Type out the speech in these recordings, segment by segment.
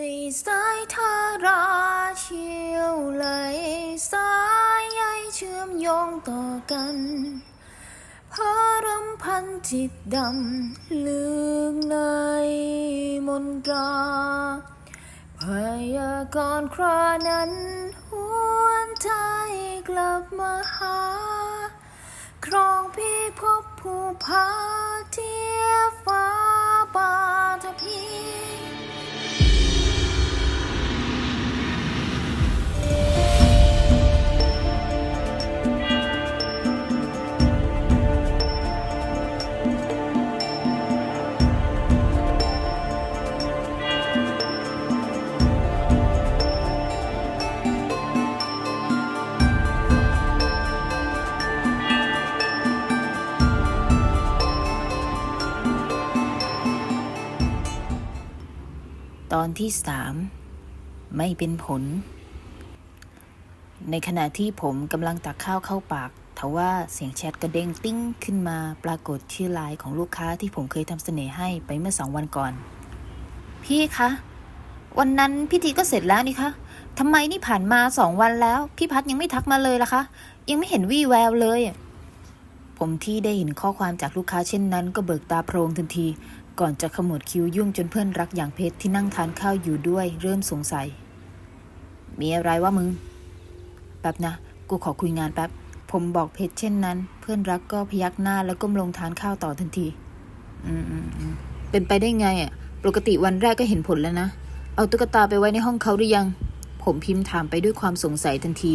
ในสายทาราเชี่ยวไหลสายใยเชื่อมโยงต่อกันพารำพันจิตดำลึกในมนตราพยากรณ์ครานั้นหวนใจกลับมาหา ครองพี่พบผู้พาเทียฟ้าปาทพี ตอนที่สามไม่เป็นผล ในขณะที่ผมกำลังตักข้าวเข้าปากทว่าเสียงแชทกระเด้งติ้งขึ้นมาปรากฏชื่อไลน์ของลูกค้าที่ผมเคยทำเสน่ห์ให้ไปเมื่อสองวันก่อน พี่คะ วันนั้นพิธีก็เสร็จแล้วนี่คะทำไมนี่ผ่านมาสองวันแล้ว พี่พัดยังไม่ทักมาเลยล่ะคะ ยังไม่เห็นวี่แววเลย ผมที่ได้เห็นข้อความจากลูกค้าเช่นนั้น ก็เบิกตาโพรงทันที ก่อนจะขมวดคิ้วยุ่งจนเพื่อนรักอย่างเพชรที่นั่งทานข้าวอยู่ด้วยเริ่มสงสัย มีอะไรวะมึง แป๊บนะ กูขอคุยงานแป๊บ ผมบอกเพชรเช่นนั้น เพื่อนรักก็พยักหน้าแล้วก้มลงทานข้าวต่อทันที อืมอืมอืมเป็นไปได้ไงอะ ปกติวันแรกก็เห็นผลแล้วนะ เอาตุ๊กตาไปไว้ในห้องเขาหรือยัง ผมพิมพ์ถามไปด้วยความสงสัยทันที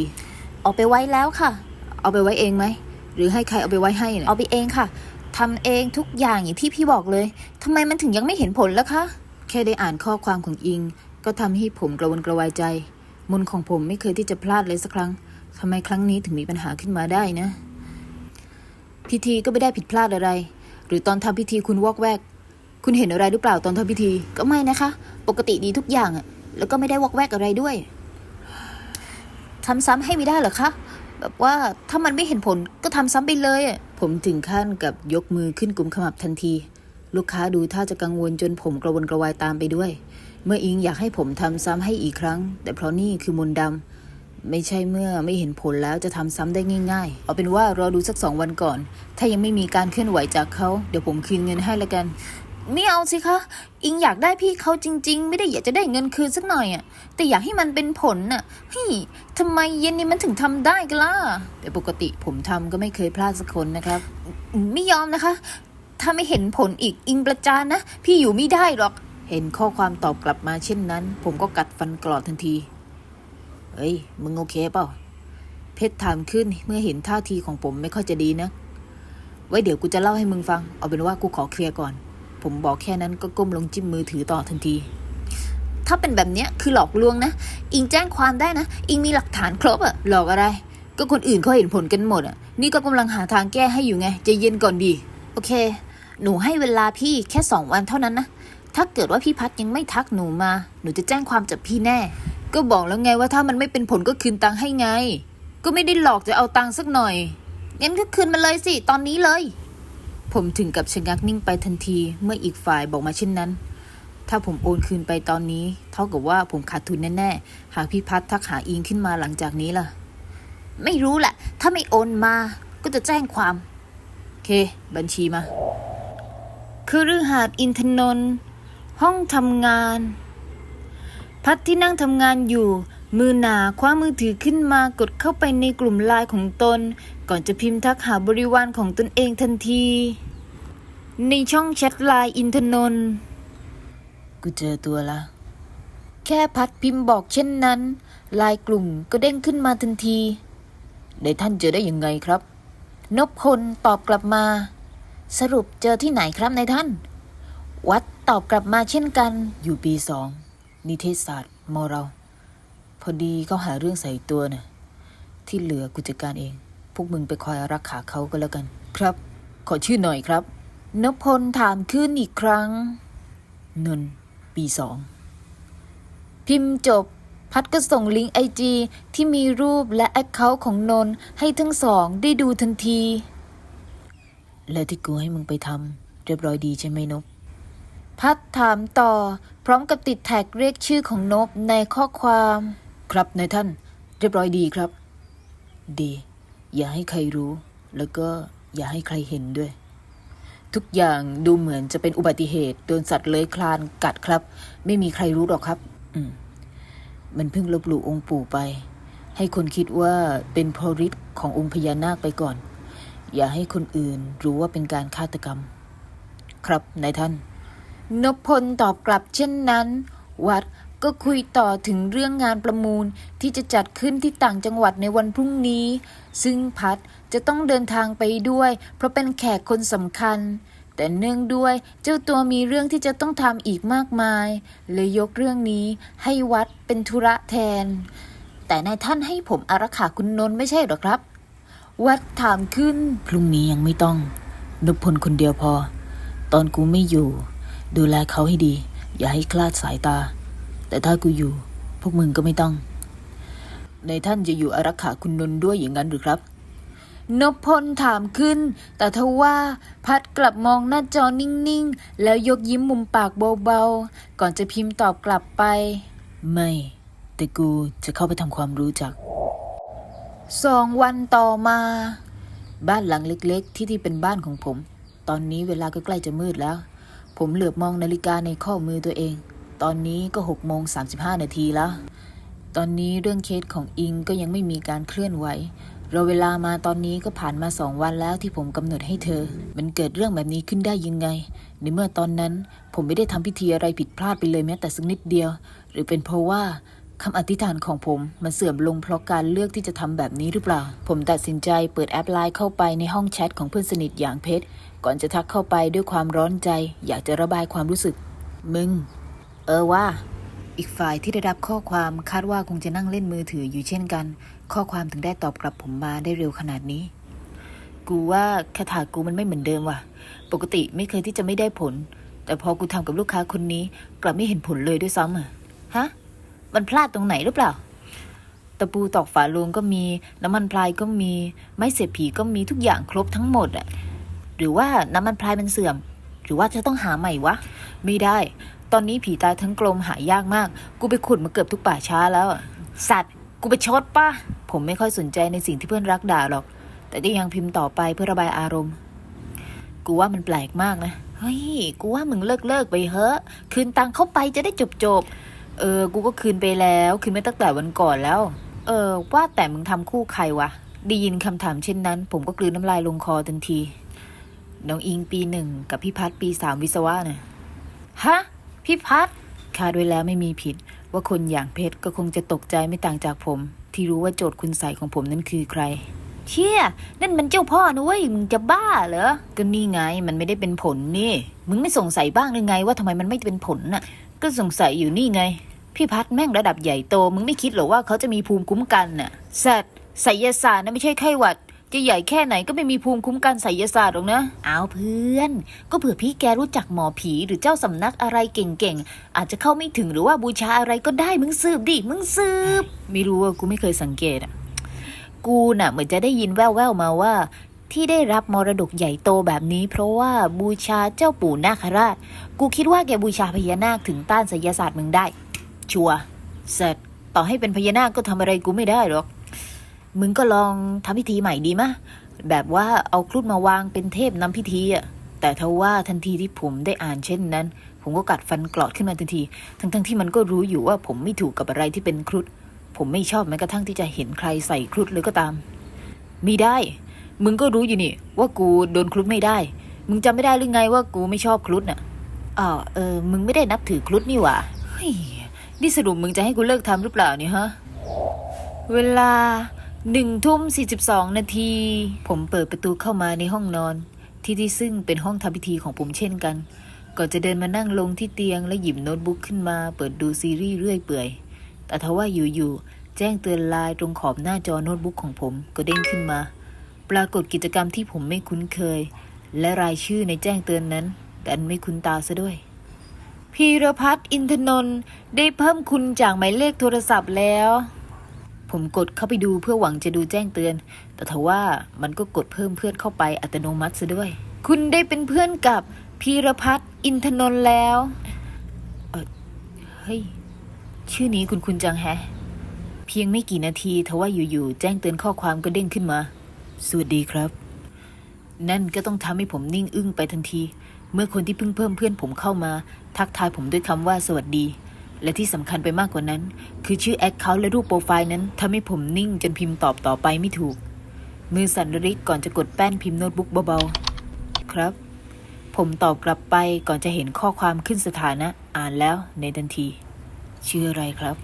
เอาไปไว้แล้วค่ะ เอาไปไว้เองไหม หรือให้ใครเอาไปไว้ให้เนี่ยเอาไปเองค่ะ ทำเองทุกอย่างอย่างที่พี่บอกเลยทำไมมันถึงยังไม่เห็นผลล่ะคะ แค่ได้อ่านข้อความของอิง ก็ทำให้ผมกระวนกระวายใจ มนของผมไม่เคยที่จะพลาดเลยสักครั้งทำไมครั้งนี้ถึงมีปัญหาขึ้นมาได้นะ พิธีก็ไม่ได้ผิดพลาดอะไร หรือตอนทำพิธีคุณวอกแวก คุณเห็นอะไรหรือเปล่าตอนทำพิธีก็ไม่นะคะ ปกติดีทุกอย่างอะแล้วก็ไม่ได้วอกแวกอะไรด้วยทำซ้ำให้ไม่ได้เหรอคะแบบว่าถ้ามันไม่เห็นผลก็ทำซ้ำไปเลยอะ ผมถึงขั้นกับยกมือขึ้นกุมขมับทันที ลูกค้าดูท่าจะกังวลจนผมกระวนกระวายตามไปด้วย เมื่ออิงอยากให้ผมทำซ้ำให้อีกครั้ง แต่เพราะนี่คือมนต์ดำไม่ใช่เมื่อไม่เห็นผลแล้วจะทำซ้ำได้ง่าย ๆ เอาเป็นว่ารอดูสักสองวันก่อน ถ้ายังไม่มีการเคลื่อนไหวจากเขาเดี๋ยวผมคืนเงินให้ละกัน ไม่เอาสิคะ อิงอยากได้พี่เขาจริง ๆ ไม่ได้อยากจะได้เงินคืนสักหน่อยอะ่ะ แต่อยากให้มันเป็นผลน่ะเฮ้ยทำไมเย็นนี้มันถึงทำได้กันล่ะ แต่ปกติผมทำก็ไม่เคยพลาดสักคนนะครับ ไม่ยอมนะคะ ถ้าไม่เห็นผลอีกอิงประจานนะ พี่อยู่ไม่ได้หรอก เห็นข้อความตอบกลับมาเช่นนั้น ผมก็กัดฟันกรอดทันที เฮ้ย มึงโอเคเปล่า เพชรถามขึ้นเมื่อเห็นท่าทีของผมไม่ค่อยจะดีนะ ไว้เดี๋ยวกูจะเล่าให้มึงฟัง เอาเป็นว่ากูขอเคลียร์ก่อน ผมบอกแค่นั้นก็ก้มลงจิ้มมือถือต่อทันที ถ้าเป็นแบบเนี้ยคือหลอกลวงนะ อิงแจ้งความได้นะ อิงมีหลักฐานครบอะหลอกอะไร ก็คนอื่นเขาเห็นผลกันหมดอะนี่ก็กำลังหาทางแก้ให้อยู่ไงใจะเย็นก่อนดี โอเค หนูให้เวลาพี่แค่สองวันเท่านั้นนะ ถ้าเกิดว่าพี่พัดยังไม่ทักหนูมา หนูจะแจ้งความจับพี่แน่ ก็บอกแล้วไงว่าถ้ามันไม่เป็นผลก็คืนตังค์ให้ไง ก็ไม่ได้หลอกจะเอาตังค์สักหน่อยงั้นก็คืนมาเลยสิตอนนี้เลย ผมถึงกับชะงักนิ่งไปทันทีเมื่ออีกฝ่ายบอกมาเช่นนั้น ถ้าผมโอนคืนไปตอนนี้ เท่ากับว่าผมขาดทุนแน่ๆ หากพี่พัดทักหาอิงขึ้นมาหลังจากนี้ล่ะ ไม่รู้แหละ ถ้าไม่โอนมาก็จะแจ้งความ เค บัญชีมา คือฤหาสอินทนนท์ห้องทำงาน พัดที่นั่งทำงานอยู่ มือหนาคว้ามือถือขึ้นมากดเข้าไปในกลุ่มไลน์ของตน ก่อนจะพิมพ์ทักหาบริวารของตนเองทันที ในช่องแชทไลน์อินทนนท์กูเจอตัวละ แค่พัดพิมพ์บอกเช่นนั้นไลน์กลุ่มก็เด้งขึ้นมาทันที ได้ท่านเจอได้ยังไงครับนพพลตอบกลับมา สรุปเจอที่ไหนครับนายท่าน วัดตอบกลับมาเช่นกัน อยู่ปีสองนิเทศศาสตร์มอเรา พอดีเขาหาเรื่องใส่ตัวน่ะที่เหลือกูจัดการเอง พวกมึงไปคอยรักขาเขาก็แล้วกัน ครับ ขอชื่อหน่อยครับนพพลถามขึ้นอีกครั้ง นนท์ปีสอง พิมพ์จบ พัดก็ส่งลิงก์ไอจีที่มีรูปและแอคเคาท์ของนนท์ให้ทั้งสองได้ดูทันที แล้วที่กูให้มึงไปทำเรียบร้อยดีใช่ไหมนบ พัดถามต่อ พร้อมกับติดแท็กเรียกชื่อของนบในข้อความ ครับนายท่าน เรียบร้อยดีครับ ดี อย่าให้ใครรู้ แล้วก็อย่าให้ใครเห็นด้วย ทุกอย่างดูเหมือนจะเป็นอุบัติเหตุโดนสัตว์เลื้อยคลานกัดครับ ไม่มีใครรู้หรอกครับ อืม มันเพิ่งลบหลู่องค์ปู่ไป ให้คนคิดว่าเป็นพริศขององค์พญานาคไปก่อน อย่าให้คนอื่นรู้ว่าเป็นการฆาตกรรม ครับนายท่านนพพลตอบกลับเช่นนั้น วัด ก็คุยต่อถึงเรื่องงานประมูลที่จะจัดขึ้นที่ต่างจังหวัดในวันพรุ่งนี้ ซึ่งพัดจะต้องเดินทางไปด้วย เพราะเป็นแขกคนสำคัญ แต่เนื่องด้วยเจ้าตัวมีเรื่องที่จะต้องทำอีกมากมาย เลยยกเรื่องนี้ให้วัดเป็นธุระแทน แต่นายท่านให้ผมอารักขาคุณนนท์ไม่ใช่หรอครับ วัดถามขึ้น พรุ่งนี้ยังไม่ต้องนพพลคนเดียวพอ ตอนกูไม่อยู่ ดูแลเขาให้ดี อย่าให้คลาดสายตา แต่ถ้ากูอยู่ พวกมึงก็ไม่ต้อง ในท่านจะอยู่อารักขาคุณนนท์ด้วยอย่างนั้นหรือครับ นพพลถามขึ้น แต่ทว่าพัดกลับมองหน้าจอนิ่งๆ แล้วยกยิ้มมุมปากเบาๆ ก่อนจะพิมพ์ตอบกลับไป ไม่ แต่กูจะเข้าไปทำความรู้จักสองวันต่อมา บ้านหลังเล็ก ๆ ที่ที่เป็นบ้านของผม ตอนนี้เวลาก็ใกล้จะมืดแล้ว ผมเหลือบมองนาฬิกาในข้อมือตัวเอง ตอนนี้ก็หกโมงสามสิบห้านาทีแล้ว ตอนนี้เรื่องเคสของอิงก็ยังไม่มีการเคลื่อนไหว เราเวลามาตอนนี้ก็ผ่านมาสองวันแล้วที่ผมกำหนดให้เธอ มันเกิดเรื่องแบบนี้ขึ้นได้ยังไง ในเมื่อตอนนั้นผมไม่ได้ทำพิธีอะไรผิดพลาดไปเลยแม้แต่สักนิดเดียว หรือเป็นเพราะว่าคำอธิษฐานของผมมันเสื่อมลงเพราะการเลือกที่จะทำแบบนี้หรือเปล่า ผมตัดสินใจเปิดแอปไลน์เข้าไปในห้องแชทของเพื่อนสนิทอย่างเพชร ก่อนจะทักเข้าไปด้วยความร้อนใจ อยากจะระบายความรู้สึก มึง ออว่า อีกฝ่ายที่ได้รับข้อความคาดว่าคงจะนั่งเล่นมือถืออยู่เช่นกัน ข้อความถึงได้ตอบกลับผมมาได้เร็วขนาดนี้ กูว่าคาถากูมันไม่เหมือนเดิมว่ะ ปกติไม่เคยที่จะไม่ได้ผล แต่พอกูทำกับลูกค้าคนนี้ กลับไม่เห็นผลเลยด้วยซ้ำอะฮะ มันพลาดตรงไหนหรือเปล่าตะปูตอกฝาโลงก็มี น้ำมันพลายก็มี ไม้เสียบผีก็มีทุกอย่างครบทั้งหมดอะหรือว่าน้ำมันพลายมันเสื่อม หรือว่าจะต้องหาใหม่วะ ไม่ได้ ตอนนี้ผีตายทั้งกลมหายากมาก กูไปขุดมาเกือบทุกป่าช้าแล้ว สัตว์ กูไปชดปะผมไม่ค่อยสนใจในสิ่งที่เพื่อนรักด่าหรอก แต่ก็ยังพิมพ์ต่อไปเพื่อระบายอารมณ์ กูว่ามันแปลกมากนะ เฮ้ย กูว่ามึงเลิกเลิกไปเถอะ คืนตังเข้าไปจะได้จบจบ เออ กูก็คืนไปแล้ว คืนไปตั้งแต่วันก่อนแล้ว เออ ว่าแต่มึงทำคู่ใครวะ ได้ยินคำถามเช่นนั้น ผมก็กลืนน้ำลายลงคอทันที น้องอิงปีหนึ่งกับพี่พัดปีสามวิศวะน่ะฮะ พี่พัดคาดไว้แล้วไม่มีผิด ว่าคนอย่างเพชรก็คงจะตกใจไม่ต่างจากผม ที่รู้ว่าโจทย์คุณใส่ของผมนั้นคือใคร เชี่ย นั่นมันเจ้าพ่อนะเว้ยมึงจะบ้าเหรอ ก็นี่ไงมันไม่ได้เป็นผลนี่ มึงไม่สงสัยบ้างหรือไง ว่าทำไมมันไม่เป็นผลน่ะ ก็สงสัยอยู่นี่ไง พี่พัดแม่งระดับใหญ่โต มึงไม่คิดหรอว่าเขาจะมีภูมิคุ้มกันน่ะสัตว์ไสยศาสตร์นะไม่ใช่ไข้หวัด จะใหญ่แค่ไหนก็ไม่มีภูมิคุ้มกันไสยศาสตร์หรอกนะ เอาเพื่อน ก็เผื่อพี่แกรู้จักหมอผีหรือเจ้าสำนักอะไรเก่งๆ อาจจะเข้าไม่ถึงหรือว่าบูชาอะไรก็ได้มึงสืบดิ มึงสืบ ไม่รู้ว่ากูไม่เคยสังเกตอะ กูน่ะเหมือนจะได้ยินแว่วๆมาว่า ที่ได้รับมรดกใหญ่โตแบบนี้ เพราะว่าบูชาเจ้าปู่นาคราช กูคิดว่าแกบูชาพญานาคถึงต้านไสยศาสตร์มึงได้ ชัวร์เสร็จต่อให้เป็นพญานาคก็ทำอะไรกูไม่ได้หรอก มึงก็ลองทำพิธีใหม่ดีมะ แบบว่าเอาครุฑมาวางเป็นเทพนำพิธีอะแต่ทว่าทันทีที่ผมได้อ่านเช่นนั้น ผมก็กัดฟันกรอดขึ้นมาทันที ทั้งๆที่มันก็รู้อยู่ว่าผมไม่ถูกกับอะไรที่เป็นครุฑผมไม่ชอบแม้กระทั่งที่จะเห็นใครใส่ครุฑเลยก็ตามมีได้ มึงก็รู้อยู่นี่ ว่ากูโดนครุฑไม่ได้ มึงจำไม่ได้หรือไงว่ากูไม่ชอบครุฑน่ะอ๋อเออ มึงไม่ได้นับถือครุฑนี่หว่าเฮ้ยนี่สรุปมึงจะให้กูเลิกทำหรือเปล่าเนี่ยฮะ เวลา หนึ่งทุ่มสี่สิบสองนาที ผมเปิดประตูเข้ามาในห้องนอน ที่ที่ซึ่งเป็นห้องทำพิธีของผมเช่นกัน ก่อนจะเดินมานั่งลงที่เตียงและหยิบโน้ตบุ๊กขึ้นมา เปิดดูซีรีส์เรื่อยเปื่อย แต่ทว่าอยู่ๆแจ้งเตือนไลน์ตรงขอบหน้าจอโน้ตบุ๊กของผมก็เด้งขึ้นมา ปรากฏกิจกรรมที่ผมไม่คุ้นเคย และรายชื่อในแจ้งเตือนนั้นดันไม่คุ้นตาซะด้วยพีรพัฒน์อินทนนท์ได้เพิ่มคุณจากหมายเลขโทรศัพท์แล้ว ผมกดเข้าไปดูเพื่อหวังจะดูแจ้งเตือน แต่ทว่ามันก็กดเพิ่มเพื่อนเข้าไปอัตโนมัติซะด้วย คุณได้เป็นเพื่อนกับพีรพัฒน์อินทนนท์แล้ว เออเฮ้ย ชื่อนี้คุณคุณจังแฮะ เพียงไม่กี่นาทีทว่าอยู่ๆแจ้งเตือนข้อความก็เด้งขึ้นมา สวัสดีครับ นั่นก็ต้องทำให้ผมนิ่งอึ้งไปทันที เมื่อคนที่เพิ่งเพิ่มเพื่อนผมเข้ามา ทักทายผมด้วยคำว่าสวัสดี และที่สำคัญไปมากกว่านั้น คือชื่อแอคเคาท์และรูปโปรไฟล์นั้นทำให้ผมนิ่งจนพิมพ์ตอบต่อไปไม่ถูก มือสั่นระริกก่อนจะกดแป้นพิมพ์โน้ตบุ๊กเบาๆ ครับ ผมตอบกลับไปก่อนจะเห็นข้อความขึ้นสถานะ อ่านแล้วในทันที ชื่ออะไรครับ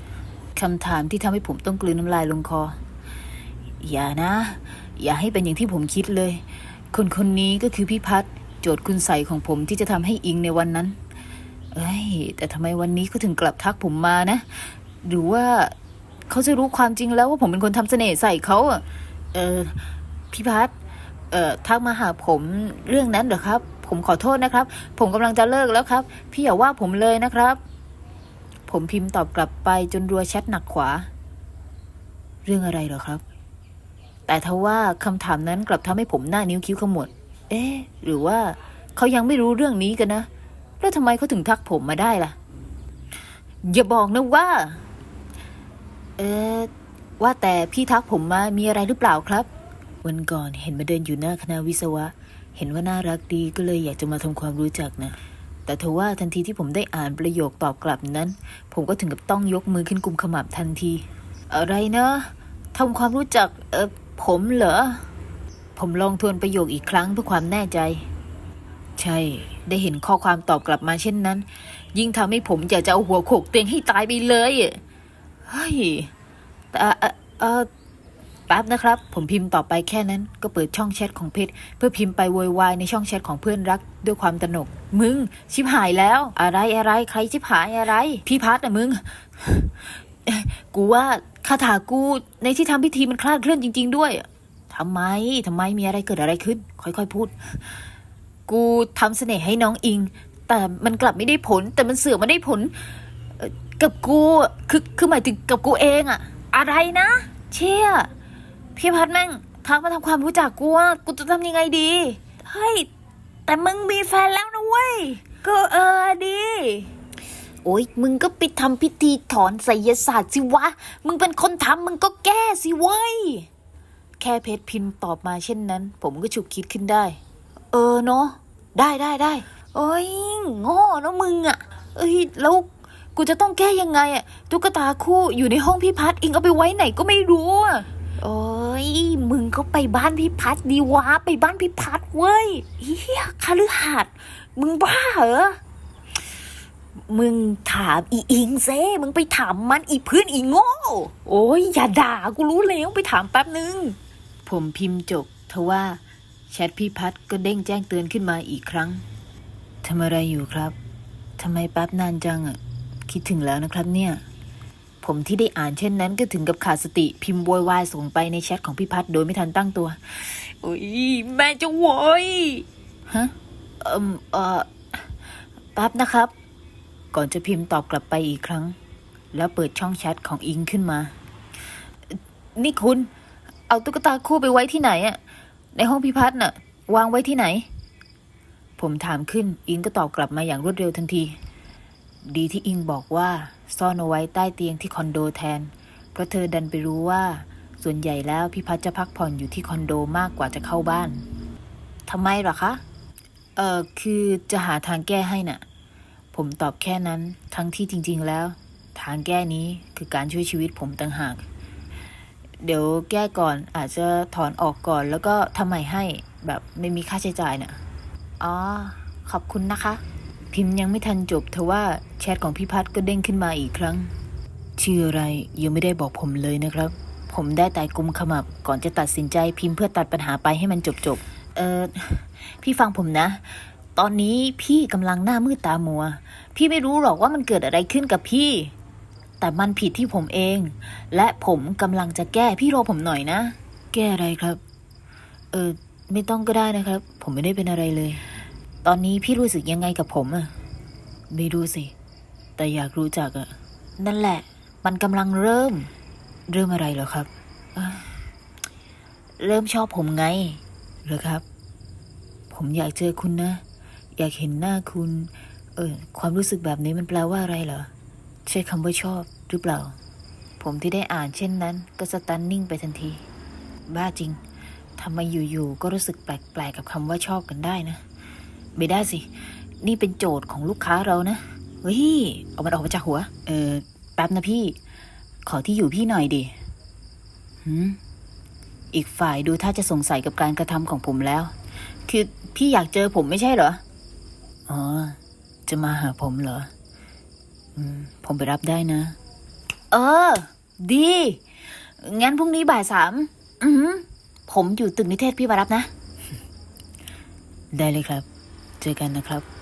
คำถามที่ทำให้ผมต้องกลืนน้ำลายลงคอ อย่านะ อย่าให้เป็นอย่างที่ผมคิดเลย คนคนนี้ก็คือพี่พัฒน์โจทย์คุณใส่ของผมที่จะทำให้อิงในวันนั้น เอ้ย แต่ทำไมวันนี้เขาถึงกลับทักผมมานะ หรือว่าเขาจะรู้ความจริงแล้วว่าผมเป็นคนทำเสน่ห์ใส่เขาอะเออพี่พัฒน์เอ่อทักมาหาผมเรื่องนั้นเหรอครับ ผมขอโทษนะครับ ผมกำลังจะเลิกแล้วครับ พี่อย่าว่าผมเลยนะครับ ผมพิมพ์ตอบกลับไปจนรัวแชทหนักขวา เรื่องอะไรเหรอครับ แต่ทว่าคำถามนั้นกลับทำให้ผมหน้านิ้วคิ้วขมวด เอ๊ะ หรือว่าเขายังไม่รู้เรื่องนี้กันนะ แล้วทำไมเขาถึงทักผมมาได้ล่ะ อย่าบอกนะว่า เอ๊ะว่าแต่พี่ทักผมมามีอะไรหรือเปล่าครับ วันก่อนเห็นมาเดินอยู่หน้าคณะวิศวะ เห็นว่าน่ารักดีก็เลยอยากจะมาทำความรู้จักนะแต่ทว่าทันทีที่ผมได้อ่านประโยคตอบกลับนั้น ผมก็ถึงกับต้องยกมือขึ้นกุมขมับทันที อะไรนะทำความรู้จักเออผมเหรอ ผมลองทวนประโยคอีกครั้งเพื่อความแน่ใจ ใช่ ได้เห็นข้อความตอบกลับมาเช่นนั้น ยิ่งทำให้ผมอยากจะเอาหัวโขกเตียงให้ตายไปเลยเฮ้ยแต่เออแป๊บนะครับ ผมพิมพ์ต่อไปแค่นั้น ก็เปิดช่องแชทของเพชรเพื่อพิมพ์ไปโวยวายในช่องแชทของเพื่อนรัก ด้วยความตนก มึง ชิบหายแล้ว อะไรอะไรใครชิบหายอะไร พี่พัดอะมึง กูว่าคาถากูในที่ทำพิธีมันคลาดเคลื่อนจริง ๆ ด้วยทำไมทำไมมีอะไรเกิดอะไรขึ้น ค่อยๆพูด กูทำเสน่ห์ให้น้องอิง แต่มันกลับไม่ได้ผล แต่มันเสือกมาได้ผลเอ่อกับกูคือคือหมายถึงกับกูเองอะอะไรนะ เชี่ยพี่พัดแม่งทักมาทำความรู้จักกูอะกูจะทำยังไงดีเฮ้ยแต่มึงมีแฟนแล้วนะเว้ยก็เออดี โอ๊ย มึงก็ไปทำพิธีถอนไสยศาสตร์สิวะ มึงเป็นคนทำมึงก็แก้สิเว้ย แค่เพชรพิมพ์ตอบมาเช่นนั้น ผมก็ฉุกคิดขึ้นได้ เออเนาะได้ได้ได้โอ้ยโง่เนาะมึงอะ่ะ เอ้ยแล้วกูจะต้องแก้ยังไงอะ่ะตุ๊กตาคู่อยู่ในห้องพี่พัดอิงเอาไปไว้ไหนก็ไม่รู้อะโอ้ยมึงก็ไปบ้านพี่พัดดีวะไปบ้านพี่พัดเว้ยเฮียคาลือหัดมึงบ้าเหรอมึงถามอีอิงเซ่มึงไปถามมันอีพื่อนอีโง่ โอ้ยอย่าด่ากูรู้แล้วไปถามแป๊บนึง ผมพิมพ์จบทว่า แชทพี่พัดก็เด้งแจ้งเตือนขึ้นมาอีกครั้งทำอะไรอยู่ครับทำไมแป๊บนานจังอะคิดถึงแล้วนะครับเนี่ย ผมที่ได้อ่านเช่นนั้นก็ถึงกับขาดสติพิมพ์โวยวายส่งไปในแชทของพี่พัดโดยไม่ทันตั้งตัวโอ้ยแม่จะโวยฮะเอ่มเอ่อแป๊บนะครับ ก่อนจะพิมพ์ตอบกลับไปอีกครั้ง แล้วเปิดช่องแชทของอิงขึ้นมา นี่คุณ เอาตุ๊กตาคู่ไปไว้ที่ไหนอะ ในห้องพิพัฒน์น่ะ วางไว้ที่ไหน ผมถามขึ้น อิงก็ตอบกลับมาอย่างรวดเร็วทันที ดีที่อิงบอกว่าซ่อนเอาไว้ใต้เตียงที่คอนโดแทน เพราะเธอดันไปรู้ว่า ส่วนใหญ่แล้วพิพัฒน์จะพักผ่อนอยู่ที่คอนโดมากกว่าจะเข้าบ้านทำไมหรอคะ เออคือจะหาทางแก้ให้น่ะ ผมตอบแค่นั้น ทั้งที่จริง ๆ แล้ว ทางแก้นี้คือการช่วยชีวิตผมต่างหาก เดี๋ยวแก้ก่อนอาจจะถอนออกก่อน แล้วก็ทำใหม่ให้แบบไม่มีค่าใช้จ่ายน่ะอ๋อ ขอบคุณนะคะ พิมพ์ยังไม่ทันจบทว่าแชทของพี่พัดก็เด้งขึ้นมาอีกครั้ง ชื่ออะไรยังไม่ได้บอกผมเลยนะครับ ผมได้แต่กุมขมับก่อนจะตัดสินใจพิมพ์เพื่อตัดปัญหาไปให้มันจบๆเออพี่ฟังผมนะ ตอนนี้พี่กำลังหน้ามืดตามัว พี่ไม่รู้หรอกว่ามันเกิดอะไรขึ้นกับพี่ แต่มันผิดที่ผมเอง และผมกำลังจะแก้พี่รอผมหน่อยนะ แก้อะไรครับ เออไม่ต้องก็ได้นะครับ ผมไม่ได้เป็นอะไรเลย ตอนนี้พี่รู้สึกยังไงกับผมอะไม่รู้สิ แต่อยากรู้จักอะนั่นแหละ มันกำลังเริ่ม เริ่มอะไรเหรอครับเอ้อเริ่มชอบผมไงเหรอครับ ผมอยากเจอคุณนะ อยากเห็นหน้าคุณ เออ ความรู้สึกแบบนี้มันแปลว่าอะไรเหรอ ใช่คำว่าชอบหรือเปล่า ผมที่ได้อ่านเช่นนั้น ก็สตันนิ่งไปทันที บ้าจริงทำไมอยู่ๆก็รู้สึกแปลกๆกับคำว่าชอบกันได้นะ ไม่ได้สิ นี่เป็นโจทย์ของลูกค้าเรานะเฮ้ยเอามันออกมาจากหัว เออแป๊บนะพี่ ขอที่อยู่พี่หน่อยดิหืมอีกฝ่ายดูถ้าจะสงสัยกับการกระทำของผมแล้ว คือพี่อยากเจอผมไม่ใช่เหรอ อ๋อ จะมาหาผมเหรอ ผมไปรับได้นะ เออ ดี งั้นพรุ่งนี้บ่ายสามอือหือผมอยู่ตึกนิเทศพี่มารับนะ ได้เลยครับ เจอกันนะครับ